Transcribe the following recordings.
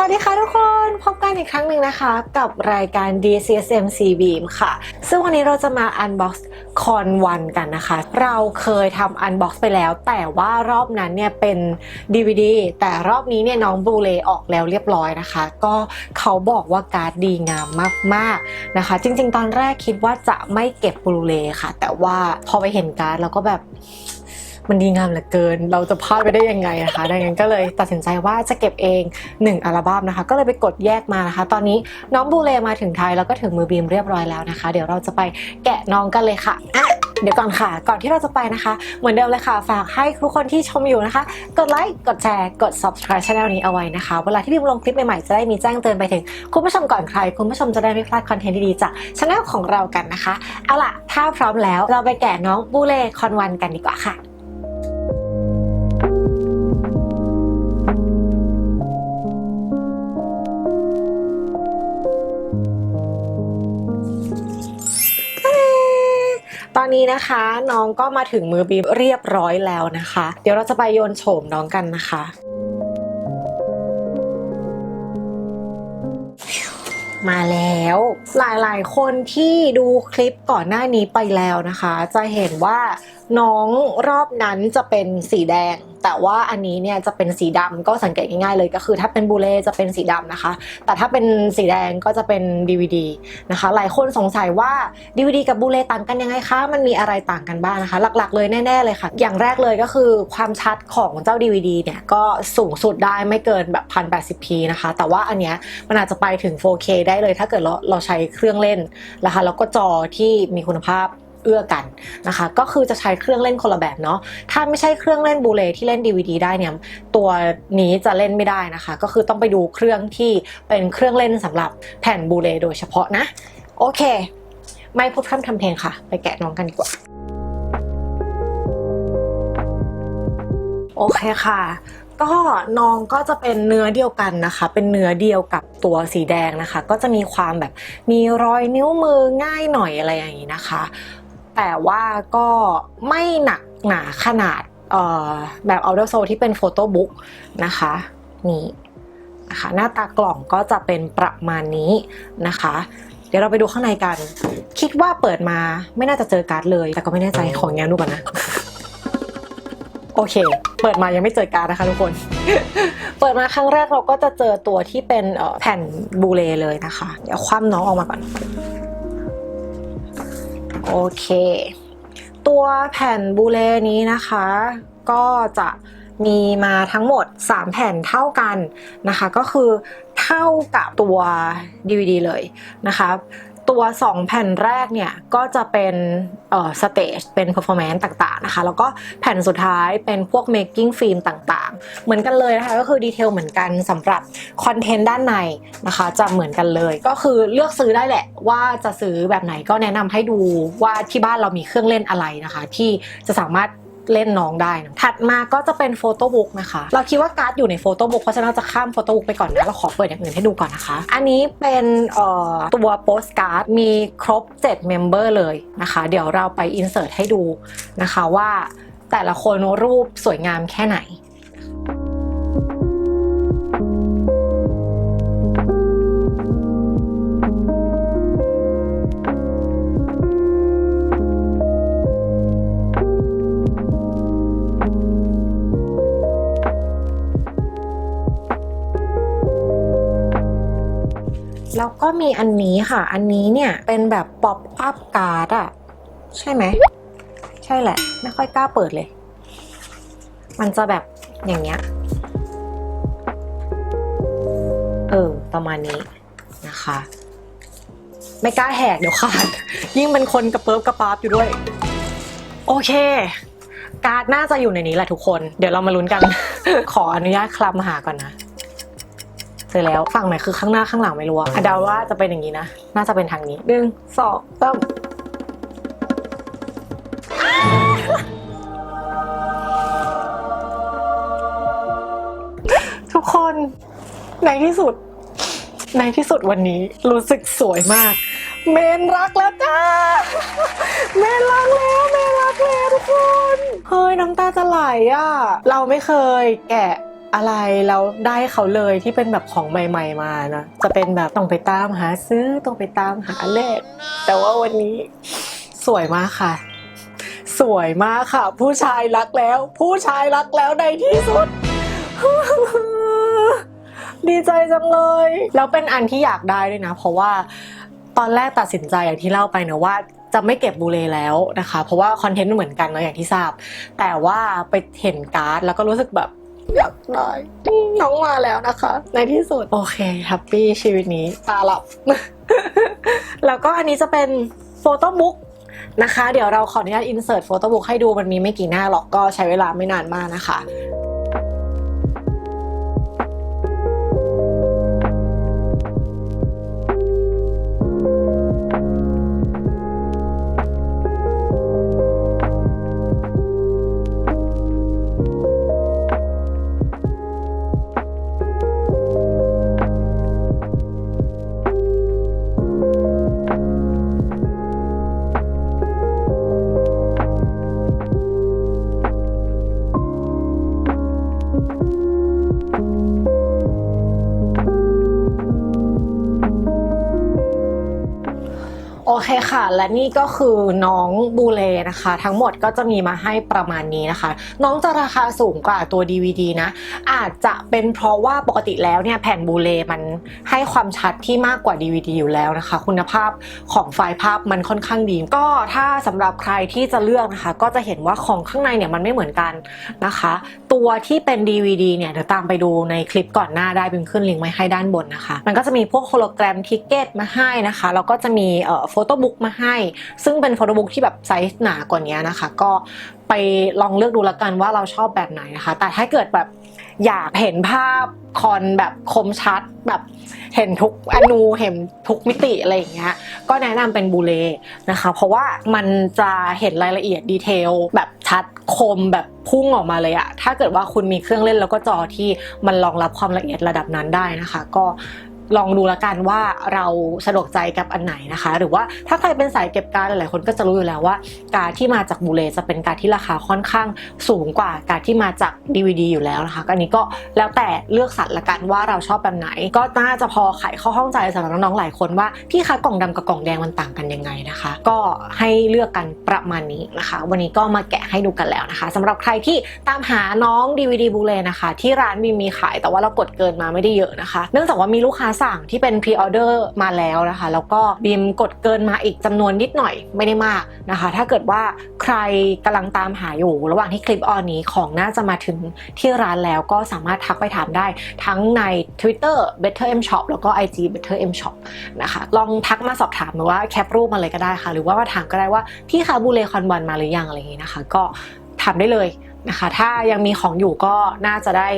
สวัสดีค่ะทุกคนพบกันอีกครั้งหนึ่งนะคะ กับรายการ DCSM C Beam ค่ะ ซึ่งวันนี้เราจะมา Unbox คอนวันกันนะคะ เราเคยทำ Unbox ไปแล้ว แต่ว่ารอบนั้นเนี่ยเป็น DVD แต่รอบนี้เนี่ยน้องบูเลออกแล้วเรียบร้อยนะคะ ก็เขาบอกว่าการ์ดดีงามมากๆนะคะ จริง ๆ ตอนแรกคิดว่าจะไม่เก็บบูเลค่ะ แต่ว่าพอไปเห็นการ์ดแล้วก็แบบ มันดีงามเหลือเกิน เราจะพลาดไปได้ยังไงนะคะ ดังนั้นก็เลยตัดสินใจว่าจะเก็บเอง 1 อัลบั้มนะคะ ก็เลยไปกดแยกมานะคะ ตอนนี้น้องบูเลมาถึงไทยแล้วก็ถึงมือบีมเรียบร้อยแล้วนะคะ เดี๋ยวเราจะไปแกะน้องกันเลยค่ะอะเดี๋ยวก่อนค่ะ ก่อนที่เราจะไปนะคะ เหมือนเดิมเลยค่ะ ฝากให้ทุกคนที่ชมอยู่นะคะ กดไลค์ กดแชร์ กด subscribe channel นี้เอาไว้นะคะ เวลาที่บีมลงคลิปใหม่ๆ จะได้มีแจ้งเตือนไปถึง คุณผู้ชมก่อนใคร คุณผู้ชมจะได้ไม่พลาดคอนเทนต์ดีๆ จากช anel ของเรากันนะคะ เอาล่ะ ถ้าพร้อมแล้ว เราไปแกะน้องบูเล่คอนวันกันดีกว่าค่ะ อนนี้นะคะ น้องก็มาถึงมือบีมเรียบร้อยแล้วนะคะ เดี๋ยวเราจะไปโยนโฉมน้องกันนะคะมาแล้ว หลายๆ คนที่ดูคลิปก่อนหน้านี้ไปแล้วนะคะ จะเห็นว่า น้องรอบนั้นจะเป็นสีแดง แต่ว่าอันนี้เนี่ยจะเป็นสีดำก็สังเกตง่ายๆเลยก็คือ ถ้าเป็นบูเล่จะเป็นสีดำนะคะ แต่ถ้าเป็นสีแดงก็จะเป็น DVD นะคะ หลายคนสงสัยว่า DVD กับบูเล่ต่างกันยังไงคะ มันมีอะไรต่างกันบ้างนะคะ หลักๆเลยแน่ๆเลยค่ะ อย่างแรกเลยก็คือความชัดของเจ้า DVD เนี่ยก็สูงสุดได้ไม่เกินแบบ 1080p นะคะ แต่ว่าอันเนี้ยมันอาจจะไปถึง 4K ได้เลย ถ้าเกิดเราเราใช้เครื่องเล่นนะคะแล้วก็จอที่มีคุณภาพ เอื้อกันนะคะ ก็คือจะใช้เครื่องเล่นคนละแบบเนาะถ้าไม่ใช่เครื่องเล่นบูเลที่เล่น DVD ได้เนี่ยตัวนี้จะเล่นไม่ได้นะคะ ก็คือต้องไปดูเครื่องที่เป็นเครื่องเล่นสำหรับแผ่นบูเลโดยเฉพาะนะ โอเค ไม่พูดพร่ำทำเพลงค่ะ ไปแกะน้องกันดีกว่าโอเคค่ะก็น้องก็จะเป็นเนื้อเดียวกันนะคะ เป็นเนื้อเดียวกับตัวสีแดงนะคะ ก็จะมีความแบบมีรอยนิ้วมือง่ายหน่อยอะไรอย่างนี้นะคะ แต่ว่าก็ไม่หนักหนาขนาดเอ่อแบบ Outer Soul ที่เป็นโฟโต้บุ๊กนะคะนี่นะคะหน้าตากล่องก็จะเป็นประมาณนี้นะคะ เดี๋ยวเราไปดูข้างในกัน คิดว่าเปิดมาไม่น่าจะเจอการ์ดเลย แต่ก็ไม่แน่ใจของแง้มดูก่อนนะ โอเค เปิดมายังไม่เจอการ์ดนะคะทุกคน เปิดมาครั้งแรกเราก็จะเจอตัวที่เป็นเอ่อแผ่นบูเลเลยนะคะ เดี๋ยวคว่ำน้องออกมาก่อน โอเค ตัวแผ่นบูเลนี้นะคะ ก็จะมีมาทั้งหมด 3 แผ่นเท่ากันนะคะ ก็คือเท่ากับตัว DVD เลยนะคะ ตัว 2 แผ่นแรกเนี่ยก็จะเป็นเอ่อสเตจเป็น performance ต่างๆนะคะแล้วก็แผ่นสุดท้ายเป็นพวก making film ต่างๆ เหมือนกันเลยนะคะก็คือดีเทลเหมือนกันสำหรับคอนเทนต์ด้านในนะคะจะเหมือนกันเลย ก็คือเลือกซื้อได้แหละว่าจะซื้อแบบไหนก็แนะนำให้ดูว่าที่บ้านเรามีเครื่องเล่นอะไรนะคะ ที่จะสามารถ เล่นน้องได้นะถัดมาก็จะเป็นโฟโต้บุ๊กนะคะ เราคิดว่าการ์ดอยู่ในโฟโต้บุ๊กเพราะฉะนั้นเราจะข้ามโฟโต้บุ๊กไปก่อนนะ เราขอเปิดอย่างอื่นให้ดูก่อนนะคะ อันนี้เป็นตัวโปสการ์ดมีครบ7เมมเบอร์เลยนะคะ เดี๋ยวเราไปอินเสิร์ตให้ดูนะคะว่าแต่ละคนรูปสวยงามแค่ไหน แล้วก็มีอันนี้ค่ะ อันนี้เนี่ยเป็นแบบป๊อปอัพการ์ดอะใช่ไหม ใช่แหละ ไม่ค่อยกล้าเปิดเลย มันจะแบบอย่างเงี้ย เออ ประมาณนี้นะคะ ไม่กล้าแหกเดี๋ยวขาด ยิ่งเป็นคนกระเปิบกระปาบอยู่ด้วย โอเค การ์ดน่าจะอยู่ในนี้แหละทุกคน เดี๋ยวเรามาลุ้นกัน ขออนุญาตคลำหาก่อนนะ เจอแล้วฝั่งไหนคือข้างหน้าข้างหลังไม่รู้อะอะเดาว่าจะเป็นอย่างนี้นะ น่าจะเป็นทางนี้หนึ่งสองสามทุกคนในที่สุด ในที่สุดวันนี้รู้สึกสวยมาก เมนรักแล้วจ้าเมนรักแล้วเมนรักแล้วทุกคน เฮ้ยน้ำตาจะไหลอะ เราไม่เคยแกะ อะไรแล้วได้เขาเลยที่เป็นแบบของใหม่ ๆ มานะจะเป็นแบบต้องไปตามหาซื้อต้องไปตามหาเลขแต่ว่าวันนี้สวยมากค่ะ สวยมากค่ะ ผู้ชายรักแล้ว ผู้ชายรักแล้วในที่สุด ดีใจจังเลย แล้วเป็นอันที่อยากได้ด้วยนะ เพราะว่าตอนแรกตัดสินใจอย่างที่เล่าไปนะว่าจะไม่เก็บบูเลแล้วนะคะ เพราะว่าคอนเทนต์เหมือนกันเนาะอย่างที่ทราบ แต่ว่าไปเห็นการ์ดแล้วก็รู้สึกแบบ อยากได้น้องมาแล้วนะคะ ในที่สุด โอเคแฮปปี้ชีวิตนี้ตาหลับ แล้วก็อันนี้จะเป็นโฟโต้บุ๊กนะคะ เดี๋ยวเราขออนุญาตอินเสิร์ตโฟโต้บุ๊กให้ดูมันมีไม่กี่หน้าหรอกก็ใช้เวลาไม่นานมากนะคะ เคค่ะ และนี่ก็คือน้องบูเลนะคะ ทั้งหมดก็จะมีมาให้ประมาณนี้นะคะ น้องจะราคาสูงกว่าตัว DVD นะ อาจจะเป็นเพราะว่าปกติแล้วเนี่ยแผ่นบูเลมันให้ความชัดที่มากกว่า DVD อยู่แล้วนะคะ คุณภาพของไฟล์ภาพมันค่อนข้างดี ก็ถ้าสำหรับใครที่จะเลือกนะคะ ก็จะเห็นว่าของข้างในเนี่ยมันไม่เหมือนกันนะคะ ตัวที่เป็น DVD เนี่ยเดี๋ยวตามไปดูในคลิปก่อนหน้าได้บิมขึ้นลิงก์ไว้ให้ด้านบนนะคะ มันก็จะมีพวกโฮโลแกรมทิกเก็ตมาให้นะคะแล้วก็จะมีเอ่อโฟโต้บุ๊กมาให้ ซึ่งเป็นโฟโต้บุ๊กที่แบบไซส์หนากว่านี้นะคะ ก็ไปลองเลือกดูละกันว่าเราชอบแบบไหนนะคะ แต่ถ้าเกิดแบบอยากเห็นภาพคอนแบบคมชัดแบบเห็นทุกอนูเห็นทุกมิติอะไรอย่างเงี้ยก็แนะนำเป็นบูเลนะคะ เพราะว่ามันจะเห็นรายละเอียดดีเทลแบบชัดคมแบบพุ่งออกมาเลยอะถ้าเกิดว่าคุณมีเครื่องเล่นแล้วก็จอที่มันรองรับความละเอียดระดับนั้นได้นะคะ ก็ ลองดูละกันว่าเราสะดวกใจกับอันไหนนะคะ หรือว่าถ้าใครเป็นสายเก็บการหลายๆคนก็จะรู้อยู่แล้วว่า การที่มาจากบูเลจะเป็นการที่ราคาค่อนข้างสูงกว่าการที่มาจาก DVD อยู่แล้วนะคะอันนี้ก็แล้วแต่เลือกสรรละกันว่าเราชอบแบบไหน ก็น่าจะพอไขเข้าห้องใจสำหรับน้องๆหลายคนว่าพี่คะกล่องดำกับกล่องแดงมันต่างกันยังไงนะคะ ก็ให้เลือกกันประมาณนี้นะคะ วันนี้ก็มาแกะให้ดูกันแล้วนะคะสำหรับใครที่ตามหาน้อง DVD บูเลนะคะ ที่ร้านมีมีขายแต่ว่าเรากดเกินมาไม่ได้เยอะนะคะ เนื่องจากว่ามีลูกค้าสั่งที่เป็นพรีออเดอร์มาแล้วนะคะ แล้วก็บีมกดเกินมาอีกจำนวนนิดหน่อยไม่ได้มากนะคะ ถ้าเกิดว่าใครกำลังตามหาอยู่ ระหว่างที่คลิปออนนี้ของน่าจะมาถึงที่ร้านแล้วก็สามารถทักไปถามได้ทั้งใน Twitter Better M Shop แล้วก็ IG Better M Shop นะคะลองทักมาสอบถามหรือว่าแคปรูปมาเลยก็ได้ค่ะ หรือว่ามาถามก็ได้ว่าพี่คะบูเลคอนวันมาหรือยังอะไรอย่างนี้นะคะ ก็ถามได้เลย นะคะ ถ้ายังมีของอยู่ก็น่าจะได้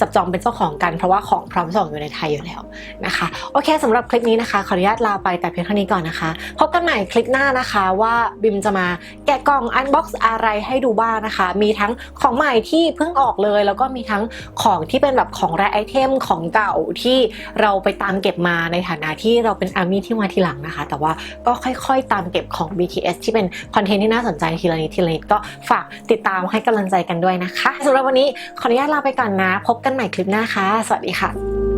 จับจองเป็นเจ้าของกัน เพราะว่าของพร้อมส่งอยู่ในไทยอยู่แล้วนะคะ โอเคสำหรับคลิปนี้นะคะ ขออนุญาตลาไปแต่เพียงเท่านี้ก่อนนะคะ พบกันใหม่คลิปหน้านะคะว่าบิมจะมาแกะกล่องอันบ็อกซ์อะไรให้ดูบ้างนะคะ มีทั้งของใหม่ที่เพิ่งออกเลย แล้วก็มีทั้งของที่เป็นแบบของแรไอเทมของเก่าที่เราไปตามเก็บมาในฐานะที่เราเป็นอาร์มี่ที่มาทีหลังนะคะ แต่ว่าก็ค่อยๆ ตามเก็บของ BTS ที่เป็นคอนเทนต์ที่น่าสนใจทีละนิดทีละนิดก็ฝากติดตามให้กำลังใจกันด้วยนะคะสำหรับวันนี้ขออนุญาตลาไปก่อนนะ พบกันใหม่คลิปหน้าค่ะ สวัสดีค่ะ